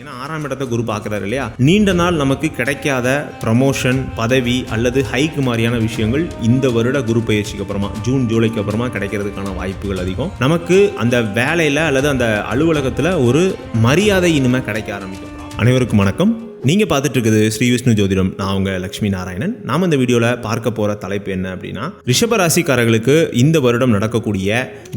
ஏன்னா ஆறாம் இடத்தை குரு பார்க்குறாரு இல்லையா? நீண்ட நாள் நமக்கு கிடைக்காத ப்ரமோஷன் பதவி அல்லது ஹைக்கு மாதிரியான விஷயங்கள் இந்த வருட குரு பயிற்சிக்கு அப்புறமா ஜூன் ஜூலைக்கு அப்புறமா கிடைக்கிறதுக்கான வாய்ப்புகள் அதிகம். நமக்கு அந்த வேலையில் அல்லது அந்த அலுவலகத்தில் ஒரு மரியாதை இனிமேல் கிடைக்க ஆரம்பிக்கும். அனைவருக்கும் வணக்கம். நீங்கள் பார்த்துட்டு இருக்குது ஸ்ரீ விஷ்ணு ஜோதிடம். நான் உங்கள் லக்ஷ்மி நாராயணன். நாம் இந்த வீடியோவில் பார்க்க போகிற தலைப்பு என்ன அப்படின்னா ரிஷபராசிக்காரர்களுக்கு இந்த வருடம் நடக்கக்கூடிய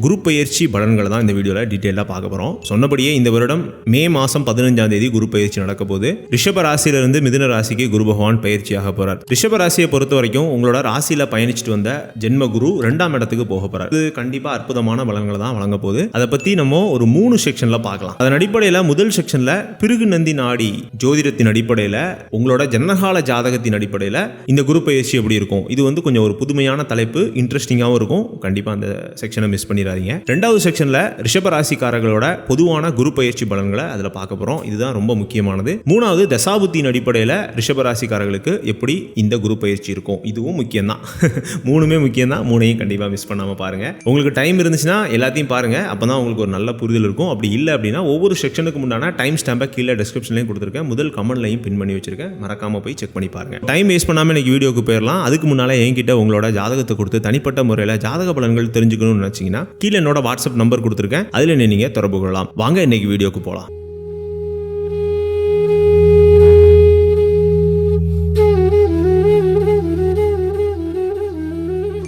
குரு பயிற்சி பலன்களை தான் இந்த வீடியோவில் டீட்டெயிலாக பார்க்க போகிறோம் சொன்னபடியே இந்த வருடம் மே மாதம் பதினஞ்சாம் தேதி குரு பயிற்சி நடக்க போது ரிஷபராசியிலிருந்து மிதுன ராசிக்கு குரு பகவான் பயிற்சியாக போகிறார் ரிஷபராசியை பொறுத்த வரைக்கும் உங்களோட ராசியில் பயணிச்சுட்டு வந்த ஜென்ம குரு ரெண்டாம் இடத்துக்கு போக போகிறார் இது கண்டிப்பாக அற்புதமான பலன்களை தான் வழங்க போகுது. அதை பற்றி நம்ம ஒரு மூணு செக்ஷனில் பார்க்கலாம். அதன் அடிப்படையில் முதல் செக்ஷனில் பிருகு நந்தி நாடி ஜோதிடத்தின் அடிப்படையில் உங்களோட ஜனகால ஜாதகத்தின் அடிப்படையில் இந்த குரு பயிற்சி எப்படி இருக்கும்? இது வந்து கொஞ்சம் ஒரு புதுமையான தலைப்பு இன்ட்ரெஸ்டிங்காகவும் இருக்கும். கண்டிப்பாக அந்த செக்ஷனை மிஸ் பண்ணிடாதீங்க. ரெண்டாவது செக்ஷனில் ரிஷபராசிக்காரர்களோட பொதுவான குரு பயிற்சி பலன்களை அதில் பார்க்க போகிறோம் இதுதான் ரொம்ப முக்கியமானது. மூணாவது தசாபுத்தியின் அடிப்படையில் ரிஷபராசிக்காரர்களுக்கு எப்படி இந்த குரு பயிற்சி இருக்கும்? இதுவும் முக்கியம்தான். மூணுமே முக்கியம்தான். மூணையும் கண்டிப்பாக மிஸ் பண்ணாமல் பாருங்கள் உங்களுக்கு டைம் இருந்துச்சுன்னா எல்லாத்தையும் பாருங்கள் அப்போ தான் உங்களுக்கு ஒரு நல்ல புரிதல் இருக்கும். அப்படி இல்லை அப்படின்னா ஒவ்வொரு செக்ஷனுக்கு முன்னாடி டைம் ஸ்டாம்பை கீழே டிஸ்கிரிப்ஷன்லேயும் கொடுத்துருக்கேன். முதல் கமெண்ட்லையும் பின் பண்ணி வச்சிருக்கேன். மறக்காம போய் செக் பண்ணி பாருங்க. டைம் வேஸ்ட் பண்ணாமல் இன்னைக்கு வீடியோக்கு போயிடலாம் அதுக்கு முன்னால் என்கிட்ட உங்களோட ஜாதகத்தை கொடுத்து தனிப்பட்ட முறையில் ஜாதக பலன்கள் தெரிஞ்சுக்கணும்னு நினச்சிங்கன்னா கீழே என்னோட வாட்ஸ்அப் நம்பர் கொடுத்துருக்கேன். அதில் நீங்கள் தொடர்பு கொள்ளலாம். வாங்க இன்னைக்கு வீடியோக்கு போகலாம்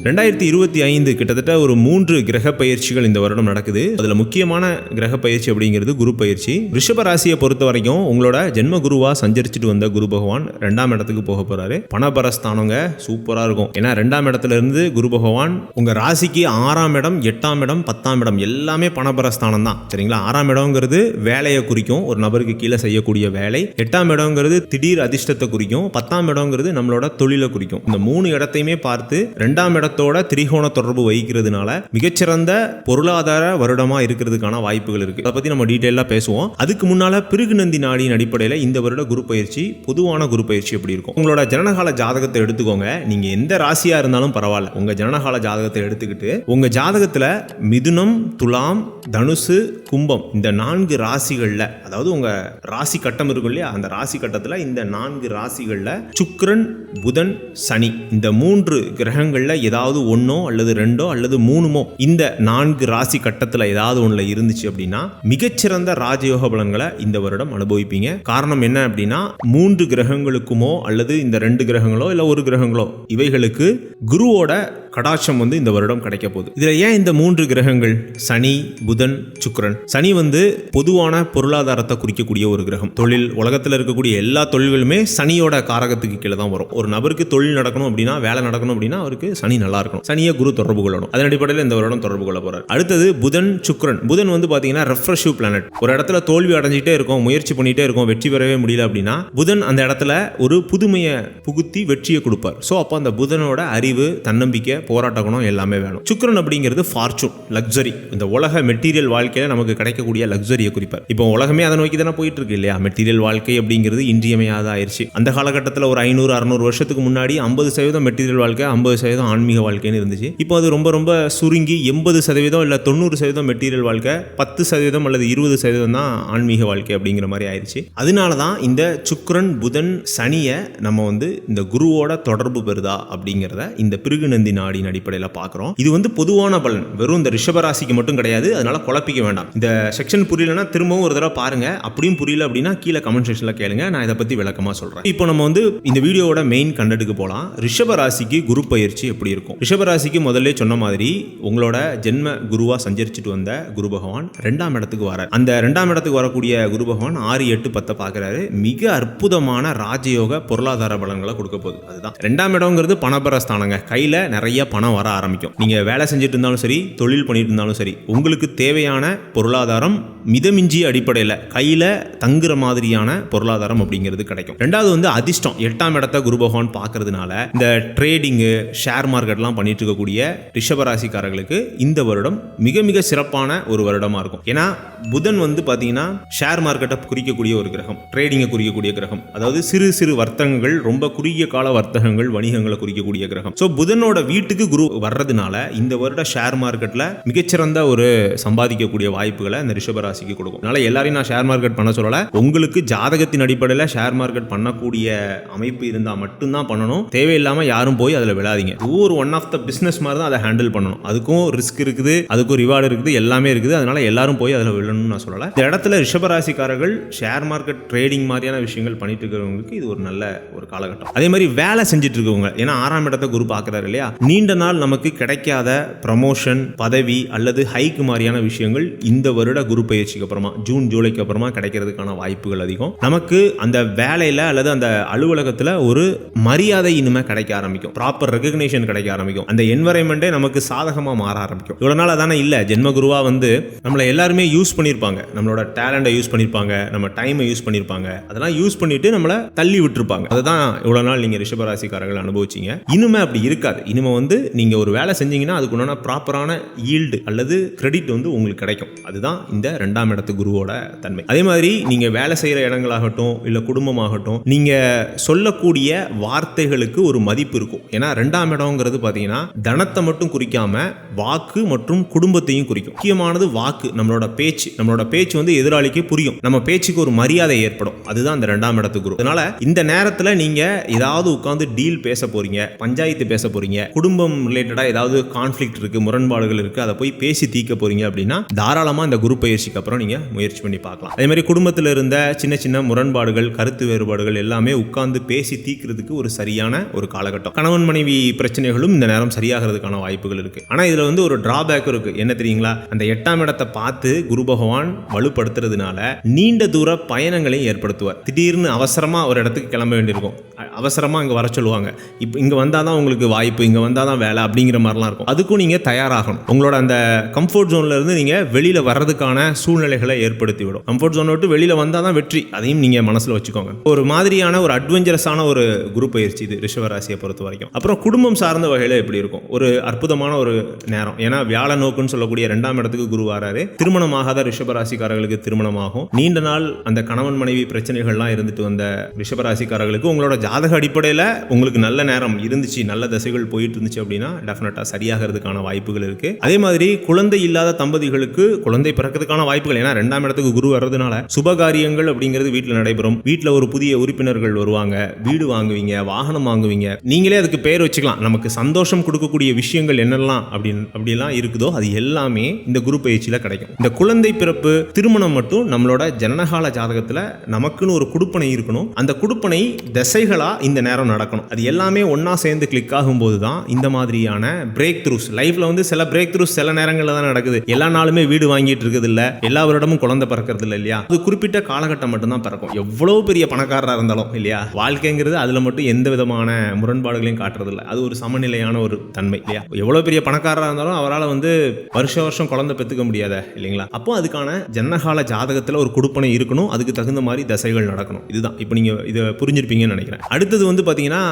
ரெண்டாயிரத்தி இருபத்தி ஐந்து கிட்டத்தட்ட ஒரு மூன்று கிரக பயிற்சிகள் இந்த வருடம் நடக்குது. அதில் முக்கியமான கிரக பயிற்சி அப்படிங்கிறது குரு பயிற்சி. ரிஷப ராசியை பொறுத்த வரைக்கும் உங்களோட ஜென்ம குருவா சஞ்சரிச்சுட்டு வந்த குரு பகவான் ரெண்டாம் இடத்துக்கு போக போறாரு. பணபரஸ்தானங்க சூப்பரா இருக்கும். ஏன்னா ரெண்டாம் இடத்துல இருந்து குரு பகவான் உங்க ராசிக்கு ஆறாம் இடம் எட்டாம் இடம் பத்தாம் இடம் எல்லாமே பணபரஸ்தானம் தான். சரிங்களா? ஆறாம் இடம்ங்கிறது வேலையை குறிக்கும். ஒரு நபருக்கு கீழே செய்யக்கூடிய வேலை. எட்டாம் இடம்ங்கிறது திடீர் அதிர்ஷ்டத்தை குறிக்கும். பத்தாம் இடம்ங்கிறது நம்மளோட தொழிலை குறிக்கும். இந்த மூணு இடத்தையுமே பார்த்து ரெண்டாம் இடத்தோட திரிகோண தொடர்பு வகிக்கிறதுனால மிகச்சிறந்த பொருளாதார வருடமா இருக்கிறதுக்கான வாய்ப்புகள் இருக்கு. அதை பத்தி நம்ம டீட்டெயிலாக பேசுவோம். அதுக்கு முன்னால பிருகு நந்தி நாடியின் அடிப்படையில் இந்த வருட குரு பயிற்சி பொதுவான குரு பயிற்சி எப்படி இருக்கும்? உங்களோட ஜனனகால ஜாதகத்தை எடுத்துக்கோங்க. நீங்க எந்த ராசியா இருந்தாலும் பரவாயில்ல. உங்க ஜனனகால ஜாதகத்தை எடுத்துக்கிட்டு உங்க ஜாதகத்துல மிதுனம் துலாம் தனுசு கும்பம் இந்த நான்கு ராசிகள்ல அதாவது உங்க ராசி கட்டம் இருக்கும் இல்லையா? அந்த ராசி கட்டத்துல இந்த நான்கு ராசிகள்ல சுக்ரன் புதன் சனி இந்த மூன்று கிரகங்கள்ல ஏதாவது ஏதாவது ஒன்றோ அல்லது ரெண்டோ அல்லது மூணுமோ இந்த நான்கு ராசி கட்டத்தில் ஏதாவது ஒன்றில் இருந்துச்சு அப்படின்னா மிகச்சிறந்த ராஜயோக பலன்களை இந்த வருடம் அனுபவிப்பீங்க. காரணம் என்ன அப்படின்னா மூன்று கிரகங்களுக்குமோ அல்லது இந்த ரெண்டு கிரகங்களோ இல்லை ஒரு கிரகங்களோ இவைகளுக்கு குருவோட கடாட்சம் வந்து இந்த வருடம் கிடைக்க போகுது. இதுல ஏன் இந்த மூன்று கிரகங்கள்? சனி புதன் சுக்கரன். சனி வந்து பொதுவான பொருளாதாரத்தை குறிக்கக்கூடிய ஒரு கிரகம். தொழில் உலகத்தில் இருக்கக்கூடிய எல்லா தொழில்களுமே சனியோட காரகத்துக்கு கீழே தான் வரும். ஒரு நபருக்கு தொழில் நடக்கணும் அப்படின்னா வேலை நடக்கணும் அப்படின்னா அவருக்கு சனி நல்லா இருக்கணும். சனியை குரு தொடர்பு கொள்ளணும். அதன் அடிப்படையில் இந்த வருடம் தொடர்பு கொள்ள போறாரு. அடுத்தது புதன் சுக்கிரன். புதன் வந்து பாத்தீங்கன்னா ரெஃப்ரெஷிவ் பிளானட் ஒரு இடத்துல தோல்வி அடைஞ்சிட்டே இருக்கும் முயற்சி பண்ணிட்டே இருக்கும் வெற்றி பெறவே முடியல அப்படின்னா புதன் அந்த இடத்துல ஒரு புதுமையை புகுத்தி வெற்றியை கொடுப்பார். ஸோ அப்போ அந்த புதனோட அறிவு தன்னம்பிக்கை போராட்ட குணம் எல்லாமே வேணும். சுக்கிரன் அப்படிங்கிறது ஃபார்ச்சூன் லக்ஸரி இந்த உலக மெட்டீரியல் வாழ்க்கையில நமக்கு கிடைக்கக்கூடிய லக்ஸரியை குறிப்பார். இப்போ உலகமே அதை நோக்கி தானே போயிட்டு இருக்கு இல்லையா? மெட்டீரியல் வாழ்க்கை அப்படிங்கிறது இன்றியமையாத ஆயிடுச்சு அந்த காலகட்டத்தில் ஒரு ஐநூறு அறுநூறு வருஷத்துக்கு முன்னாடி ஐம்பது சதவீதம் மெட்டீரியல் வாழ்க்கை ஐம்பது சதவீதம் ஆன்மீக வாழ்க்கைன்னு இருந்துச்சு. இப்போ அது ரொம்ப ரொம்ப சுருங்கி எண்பது சதவீதம் இல்லை தொண்ணூறு சதவீதம் மெட்டீரியல் வாழ்க்கை பத்து சதவீதம் அல்லது இருபது சதவீதம் தான் ஆன்மீக வாழ்க்கை அப்படிங்கிற மாதிரி ஆயிடுச்சு அதனால தான் இந்த சுக்ரன் புதன் சனியை நம்ம வந்து இந்த குருவோட தொடர்பு பெறுதா அப்படிங்கிறத இந்த பிருகுநந்தி நாடின் அடிப்படையில் பார்க்குறோம் இது வந்து பொதுவான பலன். வெறும் இந்த ரிஷபராசிக்கு மட்டும் கிடையாது. அதனால குழப்பிக்க வேண்டாம். இந்த செக்ஷன் புரியலன்னா திரும்பவும் ஒரு தடவை பாருங்க. அப்படியும் புரியல அப்படின்னா கீழே கமெண்ட் செக்ஷனில் கேளுங்க. நான் இதை பற்றி விளக்கமாக சொல்கிறேன் இப்போ நம்ம வந்து இந்த வீடியோவோட மெயின் கண்டென்ட்டுக்கு போகலாம் ரிஷபராசிக்கு குரு பயிற்சி எப்படி இருக்கும்? ரிஷபராசிக்கு முதல்ல சொன்ன மாதிரி உங்களோட ஜென்ம குருவா சஞ்சரிச்சுட்டு வந்த குரு பகவான் ரெண்டாம் இடத்துக்கு வரார். அந்த ரெண்டாம் இடத்துக்கு வரக்கூடிய குரு பகவான் ஆறு எட்டு பத்தை பார்க்குறாரு மிக அற்புதமான ராஜயோக பொருளாதார பலன்களை கொடுக்க போகுது. அதுதான். ரெண்டாம் இடங்கிறது பணபரஸ்தானங்க கையில் நிறைய பணம் வர ஆரம்பிக்கும். நீங்கள் வேலை செஞ்சுட்டு இருந்தாலும் சரி தொழில் பண்ணிட்டு இருந்தாலும் சரி உங்களுக்கு தேவையான பொருளாதாரம் மிதமிஞ்சிய அடிப்படையில் கையில் தங்குற மாதிரியான பொருளாதாரம் அப்படிங்கிறது கிடைக்கும். ரெண்டாவது வந்து அதிர்ஷ்டம். எட்டாம் இடத்த குரு பகவான் பார்க்கறதுனால இந்த ட்ரேடிங்கு ஷேர் மார்க்கெட்லாம் பண்ணிட்டு இருக்கக்கூடிய ரிஷபராசிக்காரர்களுக்கு இந்த வருடம் மிக மிக சிறப்பான ஒரு வருடமாக இருக்கும். ஏன்னா புதன் வந்து பார்த்தீங்கன்னா ஷேர் மார்க்கெட்டை குறிக்கக்கூடிய ஒரு கிரகம் ட்ரேடிங்கை குறிக்கக்கூடிய கிரகம். அதாவது சிறு சிறு வர்த்தகங்கள் ரொம்ப குறுகிய கால வர்த்தகங்கள் வணிகங்களை குறிக்கக்கூடிய கிரகம். ஸோ புதனோட வீட்டு எட்டுக்கு குரு வர்றதுனால இந்த வருட ஷேர் மார்க்கெட்டில் மிகச்சிறந்த ஒரு சம்பாதிக்கக்கூடிய வாய்ப்புகளை இந்த ரிஷபராசிக்கு கொடுக்கும். அதனால எல்லாரையும் நான் ஷேர் மார்க்கெட் பண்ண சொல்லலை. உங்களுக்கு ஜாதகத்தின் அடிப்படையில் ஷேர் மார்க்கெட் பண்ணக்கூடிய அமைப்பு இருந்தால் மட்டும்தான் பண்ணணும். தேவையில்லாமல் யாரும் போய் அதில் விழாதீங்க. ஒவ்வொரு ஒன் ஆஃப் த பிஸ்னஸ் மாதிரி தான் அதை ஹேண்டில் பண்ணணும். அதுக்கும் ரிஸ்க் இருக்குது அதுக்கும் ரிவார்டு இருக்குது எல்லாமே இருக்குது. அதனால எல்லாரும் போய் அதில் விழணும்னு நான் சொல்லலை. இந்த இடத்துல ரிஷபராசிக்காரர்கள் ஷேர் மார்க்கெட் ட்ரேடிங் மாதிரியான விஷயங்கள் பண்ணிட்டு இருக்கிறவங்களுக்கு இது ஒரு நல்ல ஒரு காலகட்டம். அதே மாதிரி வேலை செஞ்சுட்டு இருக்கவங்க. ஏன்னா ஆறாம் இடத்தை குரு பார்க்குறாரு இல்லையா? நீ நீண்ட நாள் நமக்கு கிடைக்காத ப்ரமோஷன் பதவி அல்லது ஹைக்கு மாதிரியான விஷயங்கள் இந்த வருட குரு பயிற்சிக்கு அப்புறமா ஜூன் ஜூலைக்கு அப்புறமா கிடைக்கிறதுக்கான வாய்ப்புகள் அதிகம். நமக்கு அந்த வேலையில் அல்லது அந்த அலுவலகத்தில் ஒரு மரியாதை இனிமே கிடைக்க ஆரம்பிக்கும். ப்ராப்பர் ரெகக்னேஷன் கிடைக்க ஆரம்பிக்கும். அந்த என்வரைன்மெண்ட்டே நமக்கு சாதகமாக மாற ஆரம்பிக்கும். இவ்வளோ நாள் அதானே இல்லை ஜென்மகுருவா வந்து நம்மளை எல்லாருமே யூஸ் பண்ணியிருப்பாங்க நம்மளோட டேலண்ட்டை யூஸ் பண்ணியிருப்பாங்க நம்ம டைமை யூஸ் பண்ணியிருப்பாங்க அதெல்லாம் யூஸ் பண்ணிட்டு நம்மளை தள்ளி விட்டுருப்பாங்க. அதுதான் இவ்வளோ நாள் நீங்கள் ரிஷபராசிக்காரர்கள் அனுபவிச்சீங்க. இனிமே அப்படி இருக்காது. இனிமே வந்து நீங்கள் ஒரு வேலை செஞ்சீங்கன்னா அதுக்கு உண்டான ப்ராப்பரான ஈல்டு அல்லது கிரெடிட் வந்து உங்களுக்கு கிடைக்கும். அதுதான் இந்த ரெண்டாம் இடத்து குருவோட தன்மை. அதே மாதிரி நீங்கள் வேலை செய்கிற இடங்களாகட்டும் இல்லை குடும்பமாகட்டும் நீங்கள் சொல்லக்கூடிய வார்த்தைகளுக்கு ஒரு மதிப்பு இருக்கும். ஏன்னா ரெண்டாம் இடம்ங்கிறது பார்த்தீங்கன்னா தனத்தை மட்டும் குறிக்காம வாக்கு மற்றும் குடும்பத்தையும் குறிக்கும். முக்கியமானது வாக்கு நம்மளோட பேச்சு. நம்மளோட பேச்சு வந்து எதிராளிக்கு புரியும். நம்ம பேச்சுக்கு ஒரு மரியாதை ஏற்படும். அதுதான் அந்த ரெண்டாம் இடத்து குரு. அதனால இந்த நேரத்தில் நீங்கள் ஏதாவது உட்காந்து டீல் பேச போறீங்க பஞ்சாயத்து பேச போறீங்க குடும்பம் ரிலேட்டடாக ஏதாவது கான்ஃப்ளிக்ட் இருக்குது முரண்பாடுகள் இருக்குது அதை போய் பேசி தீர்க்க போகிறீங்க அப்படின்னா தாராளமாக இந்த குரு பயிற்சிக்கு அப்புறம் நீங்கள் முயற்சி பண்ணி பார்க்கலாம். அதே மாதிரி குடும்பத்தில் இருந்த சின்ன சின்ன முரண்பாடுகள் கருத்து வேறுபாடுகள் எல்லாமே உட்கார்ந்து பேசி தீக்கிறதுக்கு ஒரு சரியான ஒரு காலகட்டம். கணவன் மனைவி பிரச்சனைகளும் இந்த நேரம் சரியாகிறதுக்கான வாய்ப்புகள் இருக்குது ஆனால் இதில் வந்து ஒரு டிராபேக் இருக்குது என்ன தெரியுங்களா? அந்த எட்டாம் இடத்தை பார்த்து குரு பகவான் வலுப்படுத்துறதுனால நீண்ட தூர பயணங்களையும் ஏற்படுத்துவார். திடீர்னு அவசரமாக ஒரு இடத்துக்கு கிளம்ப வேண்டியிருக்கும். அவசரமாக இங்கே வர சொல்லுவாங்க. இப்போ இங்கே வந்தால் தான் உங்களுக்கு வாய்ப்பு இங்கே வந்தால் வந்தாதான் வேலை அப்படிங்கிற மாதிரிலாம் இருக்கும். அதுக்கும் நீங்கள் தயாராகணும். உங்களோட அந்த கம்ஃபர்ட் ஜோன்ல இருந்து நீங்கள் வெளியில் வர்றதுக்கான சூழ்நிலைகளை ஏற்படுத்தி விடும் கம்ஃபர்ட் ஜோனை விட்டு வந்தால் தான் வெற்றி. அதையும் நீங்கள் மனசில் வச்சுக்கோங்க. ஒரு மாதிரியான ஒரு அட்வென்ச்சரஸான ஒரு குரூப் பயிற்சி இது ரிஷவராசியை பொறுத்த வரைக்கும். அப்புறம் குடும்பம் சார்ந்த வகையில் எப்படி இருக்கும்? ஒரு அற்புதமான ஒரு நேரம். ஏன்னா வியாழ நோக்குன்னு சொல்லக்கூடிய ரெண்டாம் இடத்துக்கு குரு வராரு. திருமணமாகாத ரிஷபராசிக்காரர்களுக்கு திருமணமாகும். நீண்ட நாள் அந்த கணவன் மனைவி பிரச்சனைகள்லாம் இருந்துட்டு வந்த ரிஷபராசிக்காரர்களுக்கு உங்களோட ஜாதக அடிப்படையில் உங்களுக்கு நல்ல நேரம் இருந்துச்சு நல்ல தசைகள் போயிட்டு இருந்துச்சு அப்படின்னா டெஃபினட்டாக சரியாகிறதுக்கான வாய்ப்புகள் இருக்கு. அதே மாதிரி குழந்தை இல்லாத தம்பதிகளுக்கு குழந்தை பிறக்கிறதுக்கான வாய்ப்புகள் ஏன்னா ரெண்டாம் இடத்துக்கு குரு வர்றதுனால சுபகாரியங்கள் அப்படிங்கிறது வீட்டில் நடைபெறும். வீட்டில் ஒரு புதிய உறுப்பினர்கள் வருவாங்க வீடு வாங்குவீங்க வாகனம் வாங்குவீங்க. நீங்களே அதுக்கு பேர் வச்சுக்கலாம். நமக்கு சந்தோஷம் கொடுக்கக்கூடிய விஷயங்கள் என்னெல்லாம் அப்படின்னு அப்படிலாம் இருக்குதோ அது எல்லாமே இந்த குரு பயிற்சியில் கிடைக்கும். இந்த குழந்தை பிறப்பு திருமணம் மட்டும் நம்மளோட ஜனனகால ஜாதகத்தில் நமக்குன்னு ஒரு குடுப்பனை இருக்கணும். அந்த குடுப்பனை திசைகளா இந்த நேரம் நடக்கணும். அது எல்லாமே ஒன்றா சேர்ந்து கிளிக் ஆகும்போது தான் இந்த மாதிரியான பிரேக் த்ரூஸ் லைஃப்ல வந்து சில பிரேக் த்ரூஸ் சில நேரங்களில் தான் நடக்குது. எல்லா நாளுமே வீடு வாங்கிட்டு இருக்குது இல்ல எல்லா வருடமும் குழந்தை பிறக்கிறது இல்லை இல்லையா? அது குறிப்பிட்ட காலகட்டம் மட்டும்தான் பிறக்கும். எவ்வளவு பெரிய பணக்காரராக இருந்தாலும் இல்லையா? வாழ்க்கைங்கிறது அதுல மட்டும் எந்த விதமான முரண்பாடுகளையும் காட்டுறது இல்லை அது ஒரு சமநிலையான ஒரு தன்மை இல்லையா? எவ்வளவு பெரிய பணக்காரராக இருந்தாலும் அவரால் வந்து வருஷ வருஷம் குழந்தை பெற்றுக்க முடியாத இல்லைங்களா? அப்போ அதுக்கான ஜன்னகால ஜாதகத்தில் ஒரு கொடுப்பனை இருக்கணும். அதுக்கு தகுந்த மாதிரி தசைகள் நடக்கணும். இதுதான். இப்போ நீங்கள் இதை புரிஞ்சிருப்பீங்கன்னு நினைக்கிறேன். அடுத்தது வந்து பார்த்தீங்கன்னா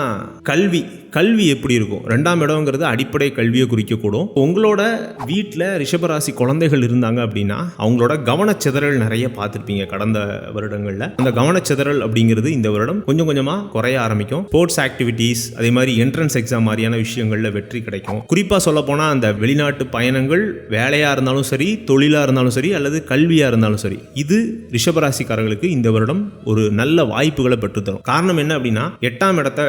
கல்வி. கல்வி எப்படி இருக்கும்? ரெண்டாம் இடம்ங்கிறது அடிப்படை கல்வியை குறிக்கக்கூடும். உங்களோட வீட்டில் ரிஷபராசி குழந்தைகள் இருந்தாங்க அப்படின்னா அவங்களோட கவனச்சிதறல் நிறைய பார்த்துருப்பீங்க கடந்த வருடங்களில். அந்த கவனச்சிதறல் அப்படிங்கிறது இந்த வருடம் கொஞ்சம் கொஞ்சமாக குறைய ஆரம்பிக்கும். ஸ்போர்ட்ஸ் ஆக்டிவிட்டீஸ் அதே மாதிரி என்ட்ரன்ஸ் எக்ஸாம் மாதிரியான விஷயங்களில் வெற்றி கிடைக்கும். குறிப்பாக சொல்ல போனால் அந்த வெளிநாட்டு பயணங்கள் வேலையாக இருந்தாலும் சரி தொழிலாக இருந்தாலும் சரி அல்லது கல்வியாக இருந்தாலும் சரி இது ரிஷபராசிக்காரர்களுக்கு இந்த வருடம் ஒரு நல்ல வாய்ப்புகளை பெற்றுத்தரும். காரணம் என்ன அப்படின்னா எட்டாம் இடத்த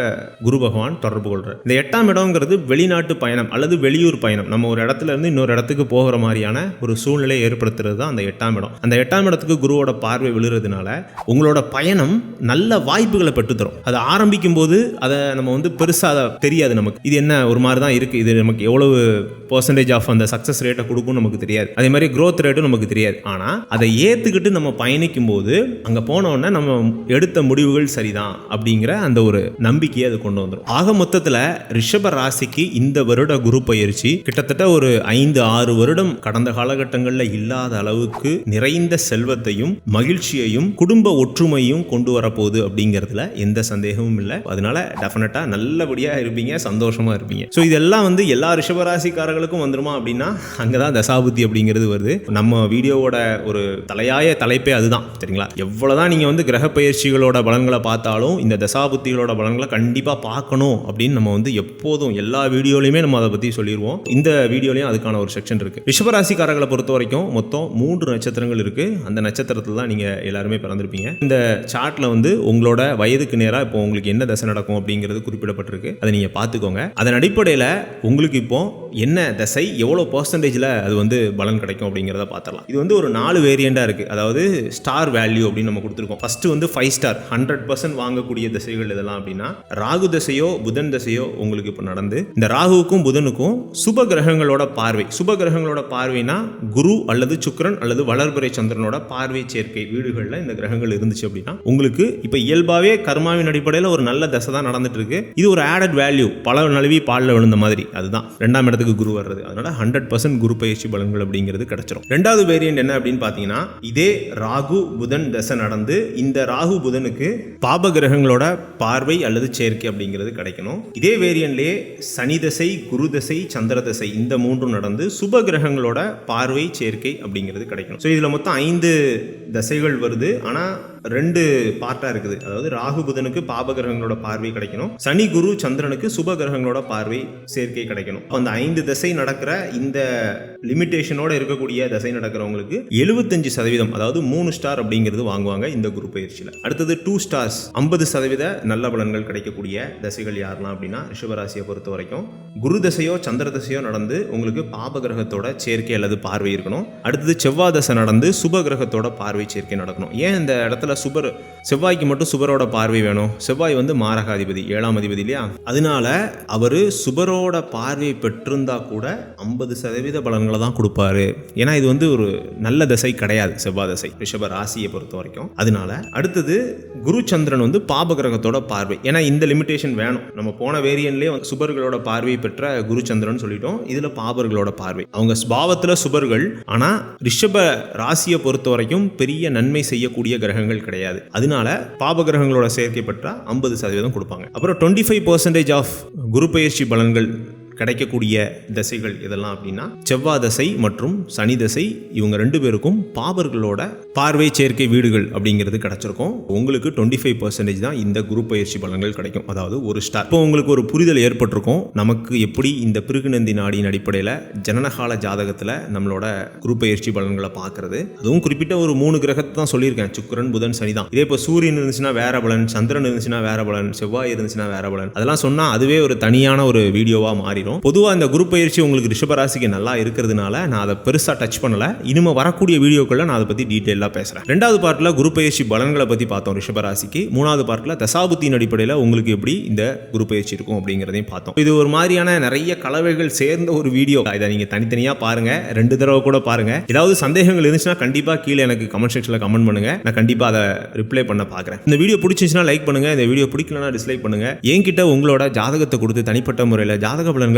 குரு பகவான் தொடர்பு கொள்றார். இந்த எட்டாம் இடம்ங்கிறது வெளிநாட்டு பயணம் அல்லது வெளியூர் பயணம். நம்ம ஒரு இடத்துல இருந்து இன்னொரு இடத்துக்கு போகிற மாதிரியான ஒரு சூழ்நிலையை ஏற்படுத்துறது தான் அந்த எட்டாம் இடம். அந்த எட்டாம் இடத்துக்கு குருவோட பார்வை விழுறதுனால உங்களோட பயணம் நல்ல வாய்ப்புகளை பெற்றுத்தரும். அதை ஆரம்பிக்கும் போது அதை நம்ம வந்து பெருசாக தெரியாது நமக்கு. இது என்ன ஒரு மாதிரி தான் இருக்குது இது நமக்கு எவ்வளவு பர்சன்டேஜ் ஆஃப் அந்த சக்ஸஸ் ரேட்டை கொடுக்கும் நமக்கு தெரியாது. அதே மாதிரி க்ரோத் ரேட்டும் நமக்கு தெரியாது. ஆனால் அதை ஏற்றுக்கிட்டு நம்ம பயணிக்கும் போது அங்கே போனோடனே நம்ம எடுத்த முடிவுகள் சரிதான் அப்படிங்கிற அந்த ஒரு நம்பிக்கையை அது கொண்டு வந்துடும் ஆக மொத்தத்தில் ரிஷப ராசிக்கு இந்த வருட குரு பயிற்சி கிட்டத்தட்ட ஒரு ஐந்து ஆறு வருடம் கடந்த காலகட்டங்களில் இல்லாத அளவுக்கு நிறைந்த செல்வத்தையும் மகிழ்ச்சியையும் குடும்ப ஒற்றுமையும் கொண்டு வரப்போகுது அப்படிங்கிறதுல எந்த சந்தேகமும் இல்லை. அதனால டெஃபினட்டாக நல்லபடியாக இருப்பீங்க சந்தோஷமாக இருப்பீங்க. ஸோ இதெல்லாம் வந்து எல்லா ரிஷபராசிக்காரர்களும் காலகட்டங்களுக்கும் வந்துருமா அப்படின்னா அங்கே தான் தசாபுத்தி அப்படிங்கிறது வருது. நம்ம வீடியோவோட ஒரு தலையாய தலைப்பே அதுதான் சரிங்களா? எவ்வளோதான் நீங்கள் வந்து கிரக பயிற்சிகளோட பலன்களை பார்த்தாலும் இந்த தசாபுத்திகளோட பலன்களை கண்டிப்பாக பார்க்கணும் அப்படின்னு நம்ம வந்து எப்போதும் எல்லா வீடியோலையுமே நம்ம அதை பற்றி சொல்லிடுவோம் இந்த வீடியோலையும் அதுக்கான ஒரு செக்ஷன் இருக்குது ரிஷபராசிக்காரர்களை பொறுத்த வரைக்கும் மொத்தம் மூன்று நட்சத்திரங்கள் இருக்குது அந்த நட்சத்திரத்தில் தான் நீங்கள் எல்லாருமே பிறந்திருப்பீங்க. இந்த சார்ட்டில் வந்து உங்களோட வயதுக்கு நேராக இப்போ உங்களுக்கு என்ன தசை நடக்கும் அப்படிங்கிறது குறிப்பிடப்பட்டிருக்கு. அதை நீங்கள் பார்த்துக்கோங்க. அதன் அடிப்படையில் உங்களுக்கு இப்போ என்ன தசை எவ்வளோ பர்சன்டேஜில் அது வந்து பலன் கிடைக்கும் அப்படிங்கிறத பார்த்துடலாம். இது வந்து ஒரு நாலு வேரியண்டாக இருக்குது அதாவது ஸ்டார் வேல்யூ அப்படின்னு நம்ம கொடுத்துருக்கோம். ஃபஸ்ட்டு வந்து ஃபைவ் ஸ்டார் ஹண்ட்ரட் பர்சன்ட் வாங்கக்கூடிய திசைகள் இதெல்லாம் அப்படின்னா ராகு தசையோ புதன் தசையோ உங்களுக்கு இப்போ நடந்து இந்த ராகுவுக்கும் புதனுக்கும் சுப கிரகங்களோட பார்வை. சுப கிரகங்களோட பார்வைனா குரு அல்லது சுக்கிரன் அல்லது வளர்பிறை சந்திரனோட பார்வை சேர்க்கை வீடுகளில் இந்த கிரகங்கள் இருந்துச்சு அப்படின்னா உங்களுக்கு இப்போ இயல்பாகவே கர்மாவின் அடிப்படையில் ஒரு நல்ல தசை தான் நடந்துட்டு இருக்கு. இது ஒரு ஆடட் வேல்யூ பல நழுவி பாலில் விழுந்த மாதிரி. அதுதான். ரெண்டாம் இடத்துக்கு குரு வர்றது. அதனால ஹண்ட்ரட் பர்சன்ட் குரு பயிற்சி பலன்கள் அப்படிங்கிறது கிடைச்சிடும் ரெண்டாவது வேரியன்ட் என்ன அப்படின்னு பார்த்தீங்கன்னா இதே ராகு புதன் தசை நடந்து இந்த ராகு புதனுக்கு பாப கிரகங்களோட பார்வை அல்லது சேர்க்கை அப்படிங்கிறது கிடைக்கணும். இதே வேரியன்ட்லேயே சனி தசை குரு தசை சந்திர தசை இந்த மூன்றும் நடந்து சுப கிரகங்களோட பார்வை சேர்க்கை அப்படிங்கிறது கிடைக்கணும். ஸோ இதில் மொத்தம் ஐந்து தசைகள் வருது. ஆனால் ரெண்டு பார்ட்டாக இருக்குது. அதாவது ராகு புதனுக்கு பாப கிரகங்களோட பார்வை கிடைக்கணும். சனி குரு சந்திரனுக்கு சுப கிரகங்களோட பார்வை சேர்க்கை கிடைக்கணும். அந்த ஐந்து தசை நடக்கிற இந்த லிமிட்டேஷனோட இருக்கக்கூடிய தசை நடக்கிறவங்களுக்கு எழுபத்தஞ்சு சதவீதம் அதாவது மூணு ஸ்டார் அப்படிங்கிறது வாங்குவாங்க இந்த குரூப் பயிற்சியில். அடுத்தது டூ ஸ்டார்ஸ் ஐம்பது சதவீத நல்ல பலன்கள் கிடைக்கக்கூடிய தசைகள் யாரெல்லாம் அப்படின்னா ரிஷபராசியை பொறுத்த வரைக்கும் குரு தசையோ சந்திர தசையோ நடந்து உங்களுக்கு பாப கிரகத்தோட சேர்க்கை அல்லது பார்வை இருக்கணும். அடுத்தது செவ்வாய் தசை நடந்து சுப கிரகத்தோட பார்வை சேர்க்கை நடக்கணும். ஏன் இந்த இடத்துல சுபர் செவ்வாய்க்கு மட்டும் சுபரோட பார்வை வேணும்? செவ்வாய் வந்து மாரகாதிபதி ஏழாம் அதிபதி இல்லையா? அதனால அவர் சுபரோட பார்வை பெற்றிருந்தா கூட ஐம்பது சதவீத பலன்கள் தான் கொடுப்பாரு. ஏன்னா இது வந்து ஒரு நல்ல தசை கிடையாது செவ்வாய் தசை. ரிஷப ராசியை பொறுத்த வரைக்கும். அதனால அடுத்தது குரு சந்திரன் வந்து பாப கிரகத்தோட பார்வை. ஏன்னா இந்த லிமிட்டேஷன் வேணும். நம்ம போன வேரியன்ட்லேயே சுபர்களோட பார்வை பெற்ற குரு சந்திரன் சொல்லிட்டோம். இதுல பாபர்களோட பார்வை. அவங்க ஸ்பாவத்துல சுபர்கள். ஆனா ரிஷப ராசியை பொறுத்த வரைக்கும் பெரிய நன்மை செய்யக்கூடிய கிரகங்கள் கிடையாது. அதனால பாப கிரகங்களோட சேர்க்கை பெற்றா ஐம்பது சதவீதம் கொடுப்பாங்க. அப்புறம் டுவெண்ட்டி ஃபைவ் பர்சன்டேஜ் ஆஃப் குரு பயிற்சி பலன்கள் கிடைக்கக்கூடிய தசைகள் இதெல்லாம் அப்படின்னா செவ்வாய் தசை மற்றும் சனி தசை இவங்க ரெண்டு பேருக்கும் பாபர்களோட பார்வை சேர்க்கை வீடுகள் அப்படிங்கிறது கிடைச்சிருக்கும். உங்களுக்கு டுவெண்ட்டி ஃபைவ் பர்சன்டேஜ் தான் இந்த குரூப் பயிற்சி பலன்கள் கிடைக்கும். அதாவது ஒரு ஸ்டார் இப்போ உங்களுக்கு ஒரு புரிதல் ஏற்பட்டிருக்கும். நமக்கு எப்படி இந்த பிருகுநந்தி நாடியின் அடிப்படையில் ஜனனகால ஜாதகத்தில் நம்மளோட குரூப் பயிற்சி பலன்களை பார்க்கறது. அதுவும் குறிப்பிட்ட ஒரு மூணு கிரகத்தை தான் சொல்லியிருக்கேன். சுக்கிரன் புதன் சனி தான். இதே இப்போ சூரியன் இருந்துச்சுன்னா வேற பலன் சந்திரன் இருந்துச்சுன்னா வேற பலன் செவ்வாய் இருந்துச்சுன்னா வேற பலன். அதெல்லாம் சொன்னால் அதுவே ஒரு தனியான ஒரு வீடியோவாக மாறிடும். பொதுவாக இந்த குரு பயிற்சி உங்களுக்கு ரிஷபராசிக்கு நல்லா இருக்கிறதுனால நான் அதை பெருசாக டச் பண்ணல. இனிமே வரக்கூடிய வீடியோக்களில் நான் அதை பற்றி டீட்டெயிலாக பேசுகிறேன் ரெண்டாவது பார்ட்டில் குரு பயிற்சி பலன்களை பற்றி பார்த்தோம் ரிஷபராசிக்கு மூணாவது பார்ட்டில் தசாபுத்தியின் அடிப்படையில் உங்களுக்கு எப்படி இந்த குரு பயிற்சி இருக்கும் அப்படிங்கிறதையும் பார்த்தோம். இது ஒரு மாதிரியான நிறைய கலவைகள் சேர்ந்த ஒரு வீடியோ. இதை நீங்கள் தனித்தனியாக பாருங்க. ரெண்டு தடவை கூட பாருங்க. ஏதாவது சந்தேகங்கள் இருந்துச்சுன்னா கண்டிப்பாக கீழே எனக்கு கமெண்ட் செக்ஷனில் கமெண்ட் பண்ணுங்க. நான் கண்டிப்பாக அதை ரிப்ளை பண்ண பார்க்குறேன் இந்த வீடியோ பிடிச்சிச்சுன்னா லைக் பண்ணுங்க. இந்த வீடியோ பிடிக்கலனா டிஸ்லைக் பண்ணுங்க. என்கிட்ட உங்களோட ஜாதகத்தை கொடுத்து தனிப்பட்ட முறையில் ஜாதக பலன்கள்